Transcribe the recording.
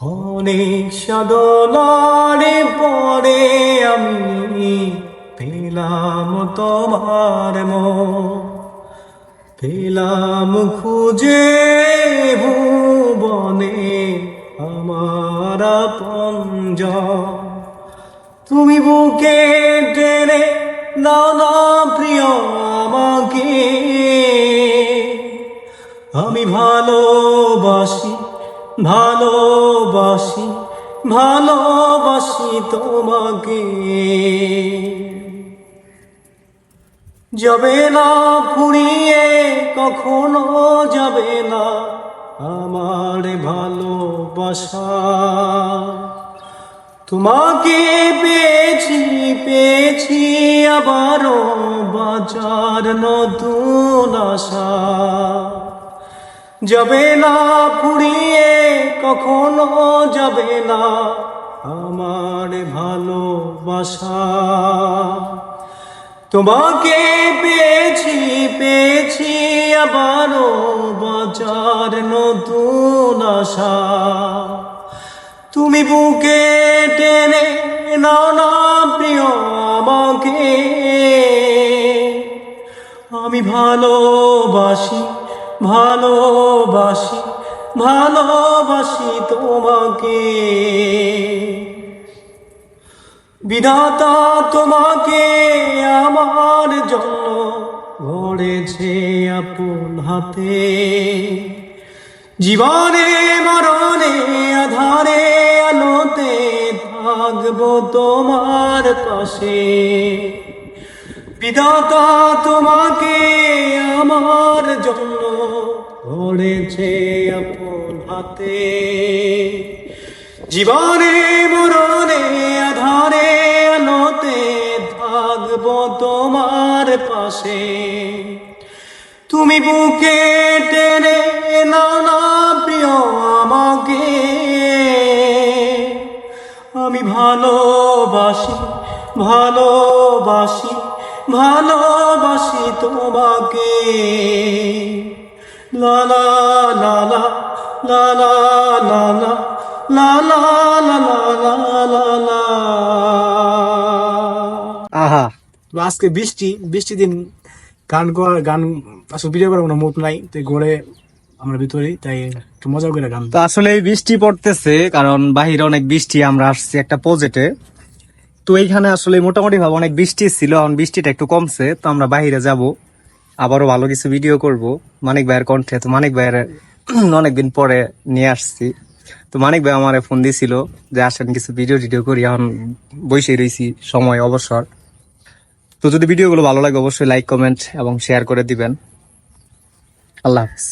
অনেক সাদলারে পরে আমি পেলাম তোমার মন। পেলাম খুঁজে ভুবনে আমার পঞ্জ তুমি বুকে টেনে নাও না প্রিয় আমাকে। আমি ভালোবাসি ভালোবাসি ভালোবাসি তোমাকে। যাবে না ফুরিয়ে, কখনো যাবে না আমার ভালোবাসা। তোমাকে পেয়েছি পেয়েছি আবারও বাজার নতুন আশা। যাবে না ফুরিয়ে, কখনো যাবে না। আমার ভালোবাসা। তোমাকে পেয়েছি পেয়েছি আবারও বাজার নতুন আশা। তুমি বুকে টেনে নাও না প্রিয় আমাকে। আমি ভালোবাসি ভালোবাসি ভালোবাসি তোমাকে। বিধাতা তোমাকে আমার জন্য গড়েছে আপন হাতে। জীবনে, মরণে, আধারে, আলোতে থাকব তোমার পাশে। বিধাতা তোমাকে আমার জন্য গড়েছে আপন হাতে। জীবনে, মরণে, আধারে, আলোতে থাকব তোমার পাশে। তুমি বুকে টেনে নানা প্রিয় আমাকে। আমি ভালোবাসি ভালোবাসি ভালোবাসি তোমাকে লালা লালা আহা আজকে বৃষ্টি বৃষ্টি দিন গান গান আসলে ভিডিও করার কোনো মুখ নাই তাই ঘরে আমরা ভিতরে তাই একটু মজা করে গান তো আসলে বৃষ্টি পড়তেছে কারণ বাহিরে অনেক বৃষ্টি আমরা আসছি একটা পজেটে তো এইখানে আসলে মোটামুটি ভাবে অনেক বৃষ্টি ছিল, এখন বৃষ্টিটা একটু কমছে, তো আমরা বাহিরে যাব। আবারও ভালো কিছু ভিডিও করব। মানিক ভাইয়ের কণ্ঠে, তো মানিক ভাইয়ের অনেকদিন পরে নিয়ে আসছি। তো মানিক ভাই আমার ফোন দিছিল যে, আসেন কিছু ভিডিও টিডিও করি, এখন বসে রয়েছি সময় অবসর। তো যদি ভিডিওগুলো ভালো লাগে, অবশ্যই লাইক কমেন্ট এবং শেয়ার করে দিবেন। আল্লাহ হাফিজ।